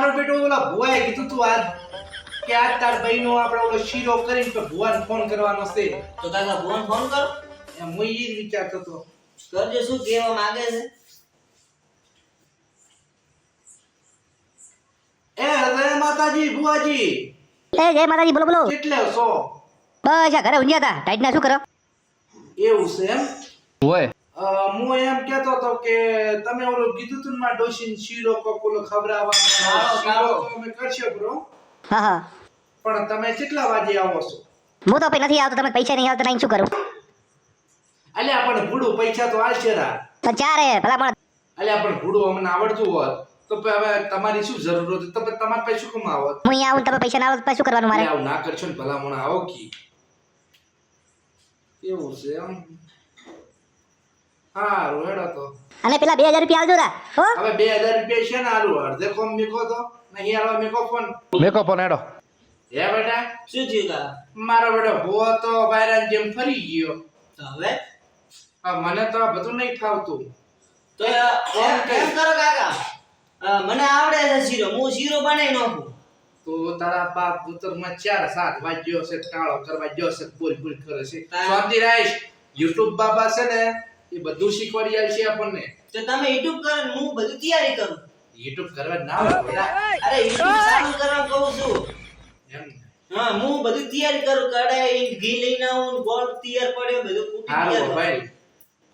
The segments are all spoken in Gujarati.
મારો બેટો ઓલા ભુવાએ કીધું તું આજ કે આજ તાર બહેનો આપણે ઓલો શીરો કરીને તો ભુવાને ફોન કરવાનો છે. તો કાકા ફોન ફોન કરો. એમ હું ઈ વિચારતો તો કરજો શું કહેવા માંગે છે? એ હરે માતાજી ભુવાજી. એ જય માતાજી બોલો બોલો. કેટલે છો? બસ આ ઘરે ઊંઘ્યા હતા. ટાઈટ ના શું કરો? એવું છે એમ? હોય અ, હું એમ કેતો હતો કે તમે ઓલું કીધું તું માં ડોશીન શીરો કોકોલો ખવડાવવાનો. તો અમે કરશે બ્રો. હા હા. પણ તમે કેટલા વાગે આવો છો? હું તો પછી નથી આવતો તમે પૈસા નહીં આવતા નહીં શું કરું? અલ્યા પણ ભૂડું પૈસા તો આવશે રા. તો ચારે ભલા પણ અલ્યા પણ ભૂડું અમને આવડતું હોત તો હવે તમારી શું જરૂર હતી? તમે તમારે પાસે શું કામ આવત હું અહીંયા આવું તમે પૈસા ના આવે શું કરવાનું મારે? આવું ના કરશો ને ભલા મને આવો કી. એવું છે એમ? હારું હેડો તો. અને પેલા બે હજાર રૂપિયા આવજો રા. હો? હવે બે હજાર રૂપિયા છે ને આલુ અડધે કોમ મીકો તો. નહીં આલો મીકો ફોન. મીકો ફોન હેડો. હે બેટા? શું થયું મારો બેટો ભૂવો તો વાયરાની જેમ ફરી ગયો. હવે? મને તો આ બધું નહીં ફાવતું. તો ફોન કરો કાકા? મને આવડે છે શીરો હું શીરો બનાવી નાખું. તો તારા બાપ પુત્રમાં ચાર સાત વાગ્યો છે ટાળો કરવા ગયો છે બોલ બોલ કરે છે. સ્વાતિ રાઈશ યુટ્યુબ બાબા છે ને એ બધું શીખવાડી જાય છે આપણને. તો તમે યુટ્યુબ કરો ને હું બધું તૈયારી કરું. YouTube કરવા ના અરે YouTube ચાલુ કરવા કહું છું. એમ હા હું બધું તૈયારી કરું કડાઈ ઘી લઈને આવું ગોળ તૈયાર પડ્યો બધું કૂટી તૈયાર ભાઈ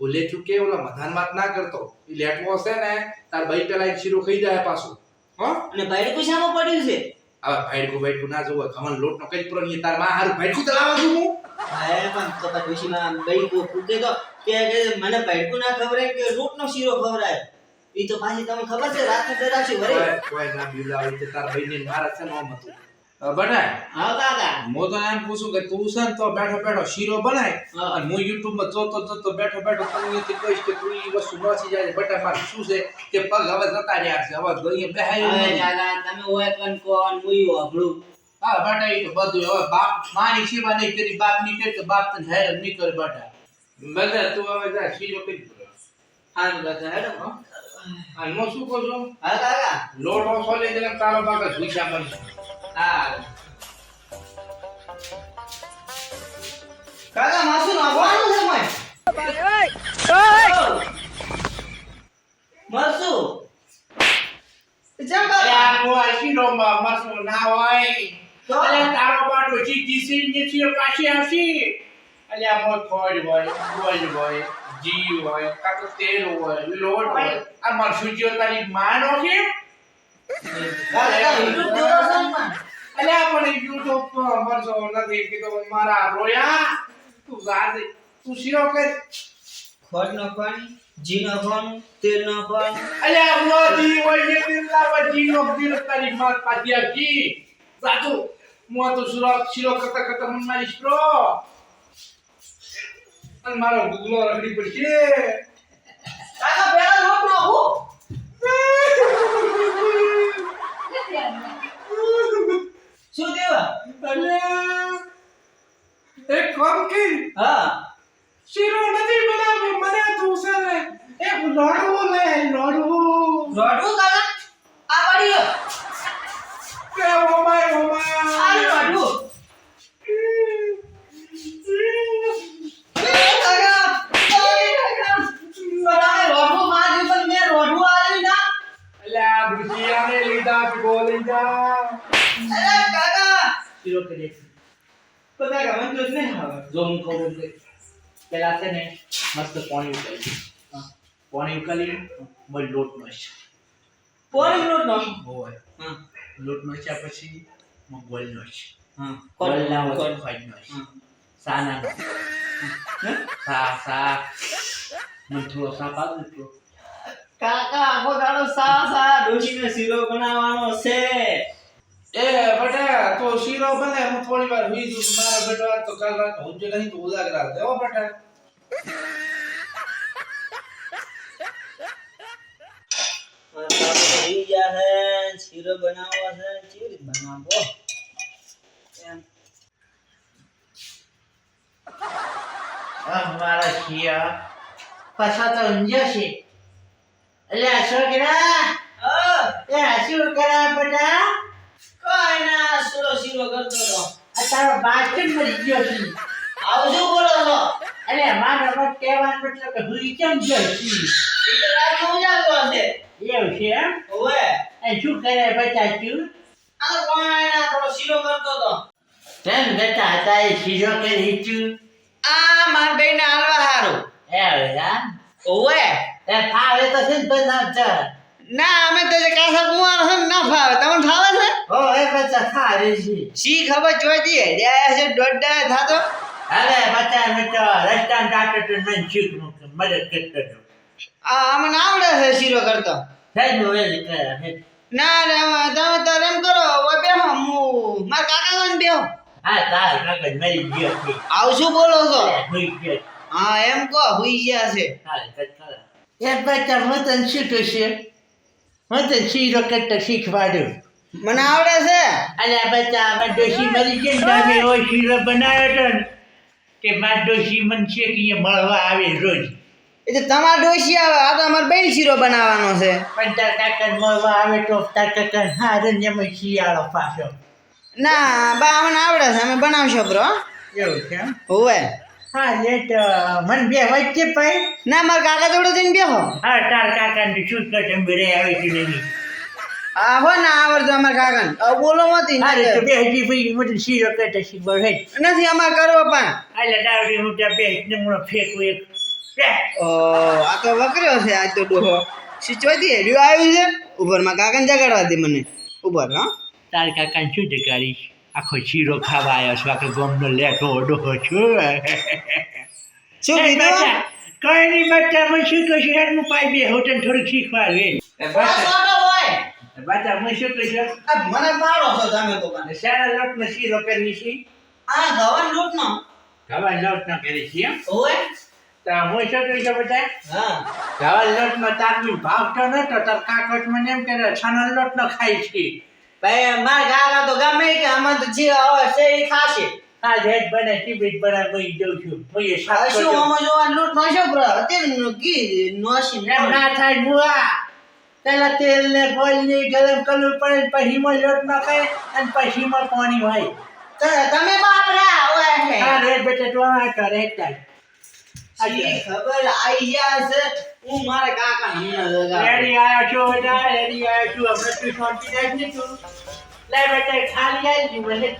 ભૂલે ચૂકે ઓલા મધાન વાત ના કરતો. એ લેટવો હશે ને તાર ભાઈ પેલા શીરો ખાઈ જાય પાછું. હો? અને ભાઈ કુશામાં પડ્યું છે. હવે ભાઈડકું ભાઈડકું ના જોવે ખમણ લોટ નો કઈ પૂરો નહીં તારમાં હારું ભાઈડકું ચલાવવા છું હું ભાઈ પણ તો પછી માં ભાઈ કો ફૂકે તો કે મને ભડકું ના ખવડાય કે રોટનો શીરો ખવરાય ઈ તો પાછી તમને ખબર છે રાતે કરાવશું વરે કોઈ ના બીવડાવે તે તાર ભાઈને મારા છે ને ઓમ હતું અ, બટા હા કાકા. હું તો એમ પૂછું કે તું છે ને તો બેઠો બેઠો શીરો બનાય હા. અને હું યુટ્યુબમાં જોતો જોતો બેઠો બેઠો તને અહીંયાથી કહીશ કે તું એ વસ્તુ નોચી જાય બટા મારે શું છે કે પગ હવે જતા રહ્યા છે. હવે ગઈએ બેહાય તમે હોય કન કોન મુઈ અભળું હા બટા એ તો બધું હવે બાપ માની સેવા નહીં કરી બાપની કરી તો બાપ તને હેરાન નહીં કરે બટા બધા તું હવે જા શીરો કરી હા બધા હેડો હા. અને હું શું કહું છું? હા દાદા લોટ ઓછો લઈ જઈને તારો બાપ જ ભૂસ્યા બનશે હા કાકા માસુ નાખવાનું છે મય માસુ જમ અરે કાકા આ ગોવા શીરોમાં મરચું ના હોય તો? અરે તારો પાછી આવશી અરે આ મોર ખોડ હોય હોય ઘી હોય કાં તેલ હોય લોટ હોય આ મરચું જો તારી માં કાકા છો આ પણ યુટ્યુબ પર મરચો નથી કીધું મારા રોયા તું જાજે તું શીરો જી લોધી હોય ને લાવવા ઘી નો તો અને મારો ગુગલો રખડી પડશે કાકા પેલા લોટ નાખું શું અરે એક કે હા. શીરો નથી બનાવ્યો મને તું છે એક લોડવું લે લોડવું. રોડવું કાકા? આ પડ્યો કે ઓમાય ઓમાય આ રોડવું એ કાકા એ કાકા બનાવે રોડવું મારી પણ મેં રોડવું આલી ના અલ્યા ભુજિયાને લીધા પીગો લઈ જા અરે કાકા શીરો કરી તો કાકા મને તો નહીં આવે જો હું કહું એમ કે પેલા છે ને મસ્ત પાણી ઉકાળી પાણી ઉકાળી મળી લોટ નો પાણી લોટ નાખ હોય. લોટ નો પછી મગ નો છે. હા. ના હોય ફાઈન નો છે. સાના સા સા મને થોડો સાપ આપ દીધો કાકા આખો દાડો સા સા ડોશીને શીરો બનાવવાનો છે. એ બેટા તો શીરો બને હું થોડી વાર હુઈ જઉં મારા બેટો તો કાલ રાત હું જે નહીં તો ઉજાગરા દેવો બેટા. થઈ ગયા છે શીરો બનાવવા છે કેવી રીત બનાવવો? એમ. આ મારા શિયા પાછા તો ઊંઝા છે. એટલે આ છોકરા હા. એ શું કરા બેટા. સુરો શીરો કરતો હતો. આ તારો બાચન મરી ગયો છે? આવજો બોલો છો. અરે મારો મત કહેવાનો મતલબ કે હું કેમ ગયો છું? એ તો રાત ઉજાગરો છે. એવું છે એમ? ઓવે એ શું કરે બચા તું? આ કોણ આયા થોડો શીરો કરતો હતો? તેમ બેટા હતા એ શીરો કરી તું આ માર બેન હાલવા હારું. એ યાર ઓવે એ ફાવે તો છે ને તો ના ના અમે તો કાસા કુંવાર હમ ના ફાવે. તમને ફાવે છે? ઓ એ બેટા ખારે છે. શી ખબર જોઈતી હે છે ડોડા થાતો. અરે બચ્ચા બેટા રસ્તા ડાક્ટર તો કે મદદ કરતો હતો. આ અમને આવડે છે શીરો કરતો? થઈ નું એ હે. ના ના તમે તો એમ કરો ઓય બેહો હું માર કાકા લઈને બેહો? હા તાર કાકા મરી ગયો છે. આવું શું બોલો છો? એ ગયો. હા એમ કહો હુઈ ગયા છે. એ બચ્ચા હું તને શીખું છે? હું તને શીરો કરતા શીખવાડું. મને આવડે છે. અને બચ્ચા અમાર ડોશી મરી ગઈ ને તમે એવો શીરો બનાવ્યો હતો ને કે માર ડોશી મન છે કે અહીંયા મળવા આવે રોજ. એટલે તમાર ડોશી આવે આ તો અમાર બેન શીરો બનાવવાનો છે. પણ તાર કાકા મળવા આવે તો તાર કાકા હા એમાં શિયાળો પાછો. ના બા અમને આવડે છે અમે બનાવશો બ્રો. એવું છે? હોવે. હા લેટ મન બે વચ્ચે પાઈ ના મારા કાકા જોડે જઈને બેહો. હા તાર કાકાને શું કરે બરે આવે છે નહીં. આ હો ના આવડતો અમાર કાકાને. હવે બોલો મતી હા તો બે હજી ભાઈ મને શીરો કરતા શીખવા હે નથી અમાર કરવો પણ. એટલે દાવડી હું ત્યાં બે ને હું ફેંકું એક. લે. ઓ આ તો વકર્યો છે આજ તો ડોહો. સિચવાતી હેડ્યો આવ્યું છે ઉપરમાં જગાડવા દે મને. ઉપર હા. તાર કાકાને શું જગાડીશ? આખો શીરો ખાવા આવ્યો છું આખો ગમનો લેટો ડોહો છું. શું કીધું? કઈ નહીં બચ્ચા હું શું કહું છું? હેડ હું પાઈ બે હોટલ થોડુંક શીખવા બચ્ચા બચ્ચા હું શું કહું છું આ મને પાડો છો તમે તો પણ. સારા લોટનો શીરો કરી છે. આ ગવન લૂટ નો ગવા લોટનો કરી છે? ઓય તો હું શું કહું છું બધા હા. ગવા લોટમાં તારનું ભાવતો નતો તાર કાકોટ મને એમ કરે છાનો લોટનો ખાય છે. ભાઈ મારા કાકા તો ગમે કે આમાં તો જે આવે છે એ ખાશે. આ જેટ બને ટીબીટ બના હું જઉં છું. હું એ કરજો. આમાં જો આ લૂટ નો છે બ્રો? અત્યારે ઘી નોશી ના થાય બુઆ. પેલા તેલ ને ગોળ ને ગરમ કરવું પડે પછીમાં લોટ નાખે અને પછી માં પાણી હોય. તમે બાપરા રે હે હા રે બેટા તો આ કરે. શી ખબર આઈ ગયા છે? હું મારા કાકા રેડી આયો છો બેટા રેડી આયો છું. હવે તું શાંતિ રાખ ને તું. લે બેટા ખાલી આવી મને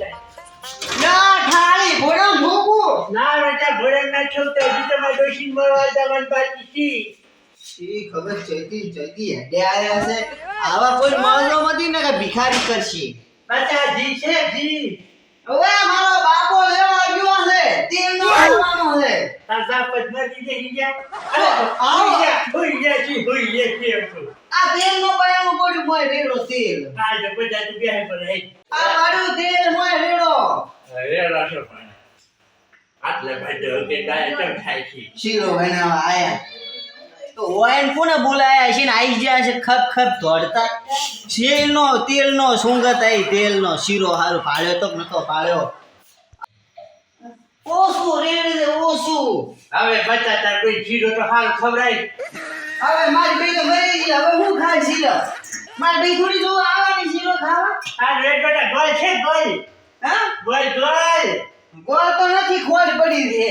ના ખાલી ઘોડા મૂકું ના બેટા ઘોડા ના છો તો હજી તો ડોશી મળવા જવાનું બાકી છે. શી ખબર ચૈતી ચૈતી હેડે આયા છે. આવા કોઈ માવજો મતી ને કે ભિખારી કરશે. બચ્ચા જી છે જી. હવે મારો બાપો લેવા ગયો છે. તેલ નો ખાવાનો છે. તાર બાપ જ મરી જઈ આવો. હોઈ ગયા જી હોઈ ગયા જી આ તેલ નો બયાનો પડ્યું મોય રેડો તેલ. આ જો બધા તું બેહે પર હે. આ મારું તેલ મોય રેડો. અરે રાશો પણ. આટલે ભાઈ કે ડાય કેમ થાય છે. શીરો બનાવવા આયા. તો વાયન કોને બોલાયા છે ને? આઈ ગયા છે ખપ ખપ દોડતા તેલનો તેલનો સુંગત આઈ તેલનો શીરો હારું ફાળ્યો તો નતો ફાળ્યો ઓછું રેડે છે હવે બચ્ચા તાર કોઈ શીરો તો હાલ ખવડાય. હવે મારી બેઈ તો મરી ગઈ હવે હું ખાય શીરો મારી બે થોડી જો આવવાની શીરો ખાવા? આ રેડ બેટા ગોલ છે ગોલ હા? ગોલ ગોલ ગોલ તો નથી ખોટ પડી છે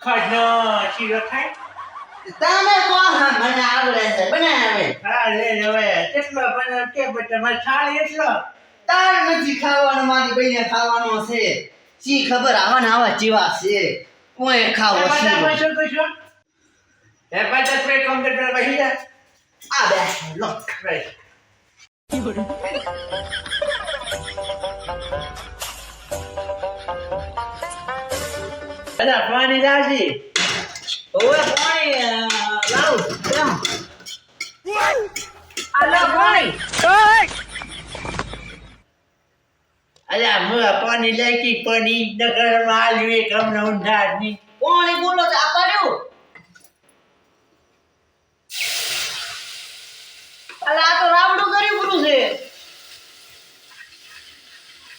ખડનો શીરો થાય તમે કોણ મને આવડે છે. બનાવે હા લે હવે. કેટલો બનાવ કે બેટા મારે થાળી એટલો. તાર નથી ખાવાનું મારી બહેને ખાવાનો છે. સી ખબર? આવા આવા જીવા છે. કોઈ ખાવો એ બધા શીરો પૈસો પૈસો એ બધા તે કમ્પ્યુટર જા આ બે. લો. બસ. અરે પાણી લાવજી. ઓય પાણી લાવ. આ પાણી અલા મુઆ પાણી લાગી પાણી નગરમાં હમણાં ઊંધાર પાણી બોલો તો આ પડ્યું? અલા આ તો રાવડું કર્યું પૂરું છે.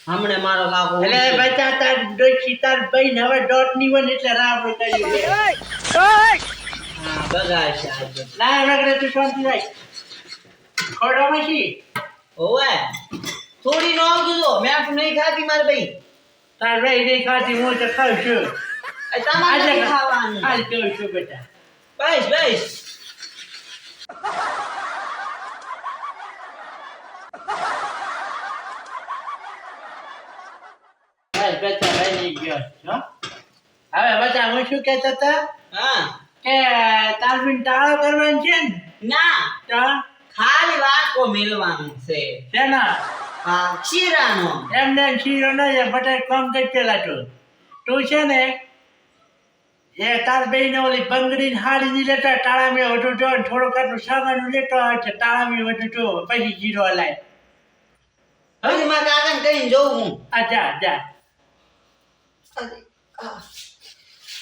હમણે મારો લાગો એટલે બચ્ચા તાર ડોશી તાર ભાઈ હવે ડોટની વન એટલે રાવ કર્યું છે. હા બગાડ છે ના રગડે તું શાંતિ રાખ. ખોડામાં છે ઓવે થોડી નો આવજો મેં મેં નહીં ખાતી મારે ભાઈ. તાર ભાઈ નહીં ખાતી હું તો ખાઉં છું. આ તમારે આજે ખાવાનું. હાલ કહું છું બેટા? બસ બસ બસ બેટા રહી ગયો છો હવે બેટા હું શું કહેતા હતા? હા. કે તારબીન ટાળો કરવાનો છે ને? ના. તો ખાલી વાટકો મેલવાનું છે. શેના? હા શીરાનો. એમને શીરો ન જાય બટાઈ કામ કરી પેલા તું. તું છે ને એ તાર બેને ઓલી બંગડીને હાડી ની લેતા ટાળા મેં વધુ જો થોડુંક આટલું સામાન લેતો આવે છે ટાળા મેં વધુ જો પછી જીરો લાય. હવે મારા કાકાને કહીને જોઉં હું. આ જા જા.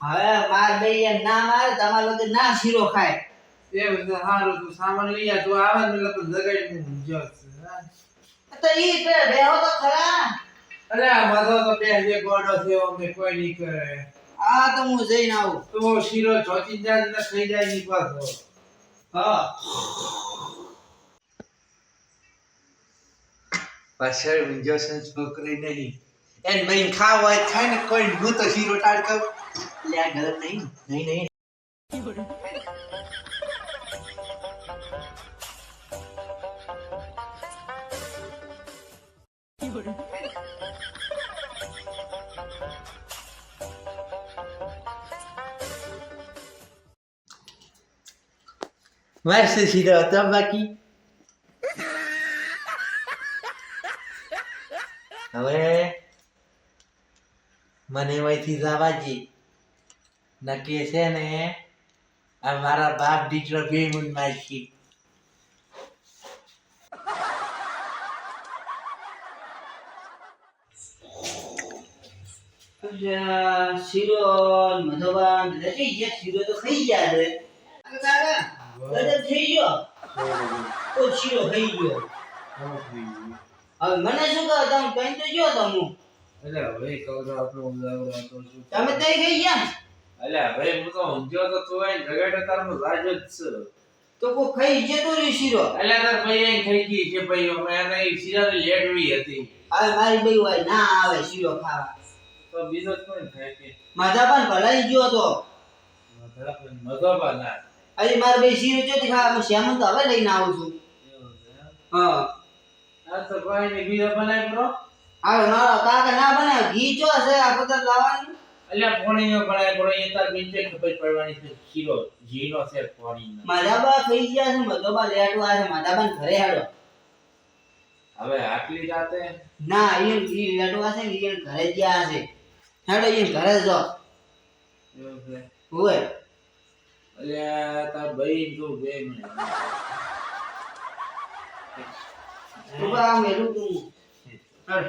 હવે માર દઈએ ના મારે તમાર લોકો ના શીરો ખાય. એ બધું સારું તું સામાન લઈ આ તું આવે ને એટલે જગાડી હું જો તો ઈ પે બેહો તો ખરા. અરે આ તો બે જે ગોડો થયો અમે કોઈ નહીં કરે. આ તો હું જઈને આવું. તો શીરો ચોચી જાય ને થઈ જાય ની પાછો. હા. પાછળ વિંજો સંસ્કૃત કરી નહીં. એન મઈન ખાવ હોય ખાય ને કોઈ હું તો શીરો ટાળ કર લે આ ગલત નહીં. નહીં નહીં. શીરો હતો બાકી? હવે મને અહીંથી જવા દે. નક્કી છે ને આ મારા બાપ દીકરો બે મુન મારશે અચ્છા, શીરો ને મધોબા ને બધા થઈ ગયા? શીરો તો ખાઈ ગયા છે કાકા ગજબ થઈ ગયો? તો શીરો ખાઈ ગયો. હવે મને શું કહો તમે કઈ તો ગયો તો એટલે હવે કહું આપણું ઉદાહરણ તમે તો ગઈ ગયા? ને ભાઈ હું તો ઊંધ્યો તો તું આઈને જગાડે તારનું રાજ જ છે. તો કો ખાઈ જતો રહ્યો શીરો? એટલે તાર ભાઈ આઈને ખાઈ ગઈ છે ભાઈ અમે એને ઈ શીરાની લેડવી હતી. હવે મારી ભાઈ હોય ના આવે શીરો ખાવા. તો બીજો કોણ ખાય કે? માધા પણ ભલાઈ ગયો તો. મધો ના આજે મારે ભાઈ શીરો ચોથી ખાવા હું શ્યામન તો હવે લઈને આવું છું. હા. આ તો ભાઈ ને બીજો બનાવી કરો. હવે મારા કાકા ના બનાવ ઘી ચો છે આ બધા લાવવાનું? અલ્યા બનાવી કરો એ તાર બીજે ખબર પડવાની છે? શીરો જીનો છે પોણી નો માધાબા થઈ ગયા છે મધોબા છે માધાબા ઘરે હાડો હવે આટલી રાતે ના એ ઈ લેટવા છે ને ઈ ઘરે ગયા છે. હાડો ઈ ઘરે જો છે? હોય અલ્યા તાર ભાઈ તું બે મને તું આ મેલું તું. હાલ.